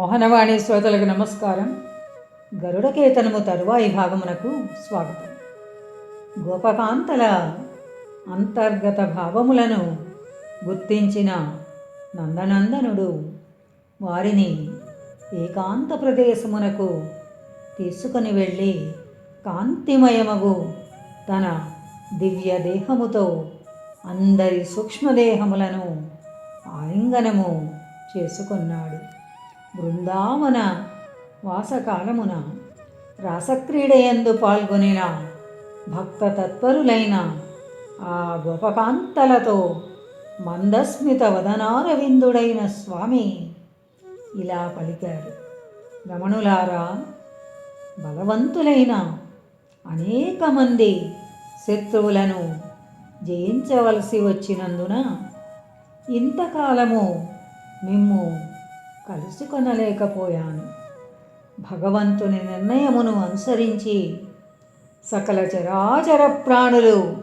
మోహనవాణి శ్రోతలకు నమస్కారం. గరుడకేతనము తరువాయి భాగమునకు స్వాగతం. గోపకాంతల అంతర్గత భావములను గుర్తించిన నందనందనుడు వారిని ఏకాంత ప్రదేశమునకు తీసుకొని వెళ్ళి కాంతిమయమగు తన దివ్య దేహముతో అందరి సూక్ష్మదేహములను ఆలింగనము చేసుకున్నాడు. బృందావన వాసకాలమున రాసక్రీడయందు పాల్గొనిన? భక్త తత్పరులైన ఆ గోపకాంతలతో మందస్మిత వదనారవిందుడైన స్వామి ఇలా పలికారు. రమణులారా బలవంతులైన అనేక మంది శత్రువులను జయించవలసి వచ్చినందున ఇంతకాలము మిమ్ము కలుసుకొనలేకపోయాను భగవంతుని నిర్ణయమును అనుసరించి సకల చరాచర ప్రాణులు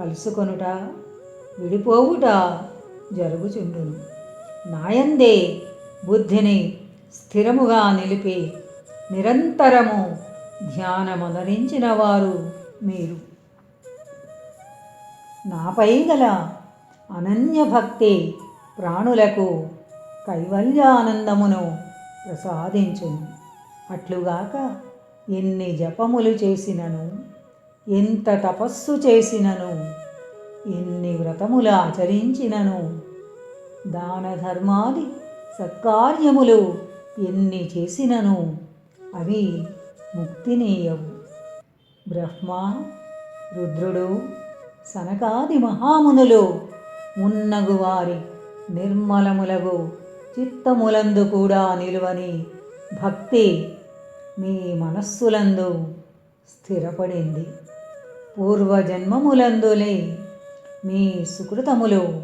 కలుసుకొనుట విడిపోవుట జరుగుచుండును. నాయందే బుద్ధిని స్థిరముగా నిలిపి నిరంతరము ధ్యానమదరించిన వారు మీరు. నాపై గల అనన్య భక్తి ప్రాణులకు కైవల్యానందమును ప్రసాదించును. అట్లుగాక ఎన్ని జపములు చేసినను ఎంత తపస్సు చేసినను ఎన్ని వ్రతములు ఆచరించినను దాన ధర్మాది సత్కార్యములు ఎన్ని చేసినను అవి ముక్తినీయవు. బ్రహ్మ రుద్రుడు సనకాది మహామునులు ఉన్నగు వారి నిర్మలములగు చిత్తములందు కూడా నిలువని భక్తి మీ మనస్సులందు స్థిరపడింది. పూర్వజన్మములందులే మీ సుకృతములు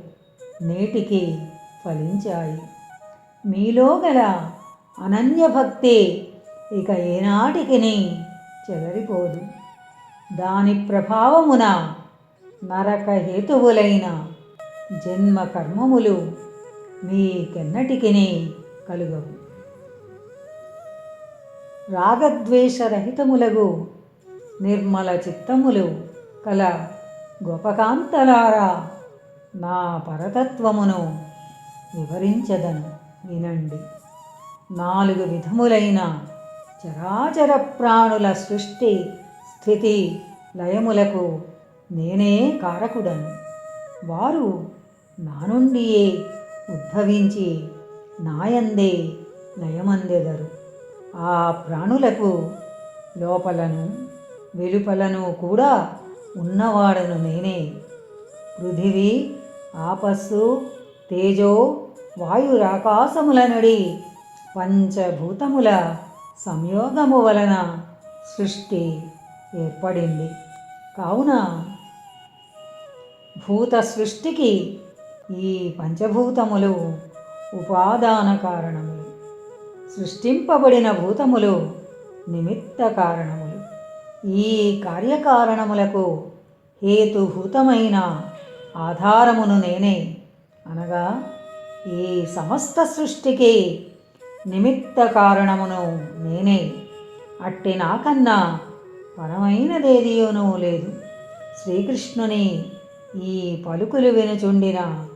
నేటికి ఫలించాయి. మీలో గల అనన్యభక్తి ఇక ఏనాటికి చెదరిపోదు దాని ప్రభావమున నరక హేతువులైన జన్మ కర్మములు మీకెన్నటికి కలుగవు. రాగద్వేషరహితములగు నిర్మల చిత్తములు కల గోపకాంతలారా నా పరతత్వమును వివరించదను వినండి. నాలుగు విధములైన చరాచర ప్రాణుల సృష్టి స్థితి లయములకు నేనే కారకుడను. వారు నా నుండియే ఉద్భవించి నాయందే లయమందెదరు ఆ ప్రాణులకు లోపలను వెలుపలను కూడా ఉన్నవాడను నేనే. పృథివీ ఆపస్సు తేజో వాయురాకాశముల నడి పంచభూతముల సంయోగము వలన సృష్టి ఏర్పడింది. కావున భూత సృష్టికి ఈ పంచభూతములు ఉపాదాన కారణములు. సృష్టింపబడిన భూతములు నిమిత్త కారణములు. ఈ కార్యకారణములకు హేతుభూతమైన ఆధారమును నేనే అనగా ఈ సమస్త సృష్టికి నిమిత్త కారణమును నేనే. అట్టి నాకన్నా పరమైనదేదియోనూ లేదు. శ్రీకృష్ణుని ఈ పలుకులు వినుచుండిన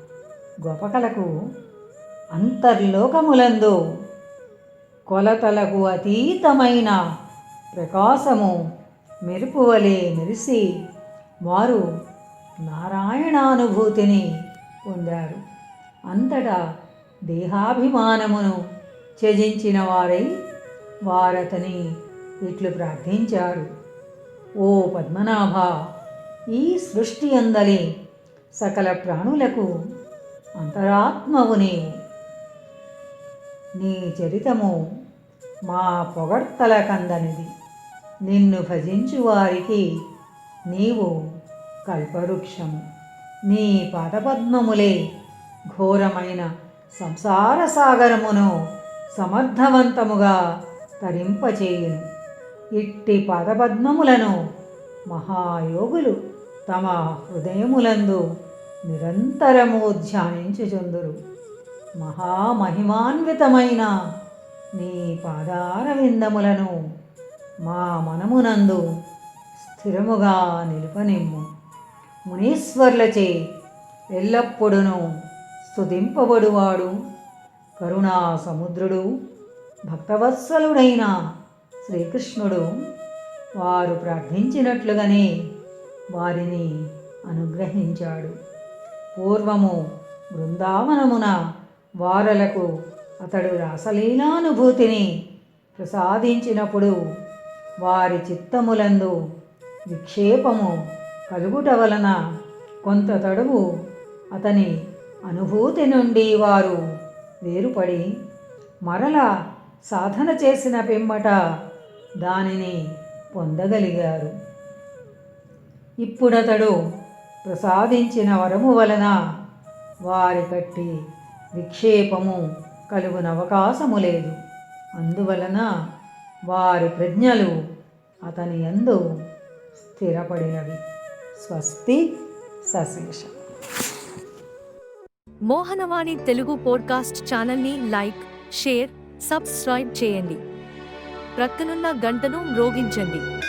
గొపకలకు అంతర్లోకములందు కొలతలకు అతీతమైన ప్రకాశము మెరుపువలే మెరిసి వారు నారాయణానుభూతిని పొందారు. అంతటా దేహాభిమానమును త్యజించిన వారై వారతని ఇట్లు ప్రార్థించారు. ఓ పద్మనాభ ఈ సృష్టి అందలి సకల ప్రాణులకు అంతరాత్మవు నీవు నీ చరితము మా పొగడ్తల కందనిది. నిన్ను భజించు వారికి నీవు కల్పవృక్షము. నీ పాదపద్మములే ఘోరమైన సంసార సాగరమును సమర్థవంతముగా తరింపచేయును. ఇట్టి పాదపద్మములను మహాయోగులు తమ హృదయములందు నిరంతరము ధ్యానించుచుందురు. మహామహిమాన్వితమైన నీ పాదార విందములను మా మనమునందు స్థిరముగా నిలుపనిమ్ము. మునీశ్వర్లచే ఎల్లప్పుడూను స్తుతింపబడువాడు. కరుణా సముద్రుడు భక్తవత్సలుడైన శ్రీకృష్ణుడు వారు ప్రార్థించినట్లుగానే వారిని అనుగ్రహించాడు. పూర్వము బృందావనమున వారలకు అతడు రాసలీలానుభూతిని ప్రసాదించినప్పుడు వారి చిత్తములందు విక్షేపము కలుగుట వలన కొంత తడువు అతని అనుభూతి నుండి వారు వేరుపడి మరల సాధన చేసిన పిమ్మట దానిని పొందగలిగారు. ఇప్పుడతడు ప్రసాదించిన వరము వలన వారి కట్టి విక్షేపము కలుగున అవకాశము లేదు. అందువలన వారి ప్రజ్ఞలు అతని యందు స్థిరపడినవి స్వస్తి సశేష. మోహనవాణి తెలుగు పోడ్కాస్ట్ ఛానల్ని లైక్ షేర్ సబ్స్క్రైబ్ చేయండి. ప్రక్కనున్న గంటను మ్రోగించండి.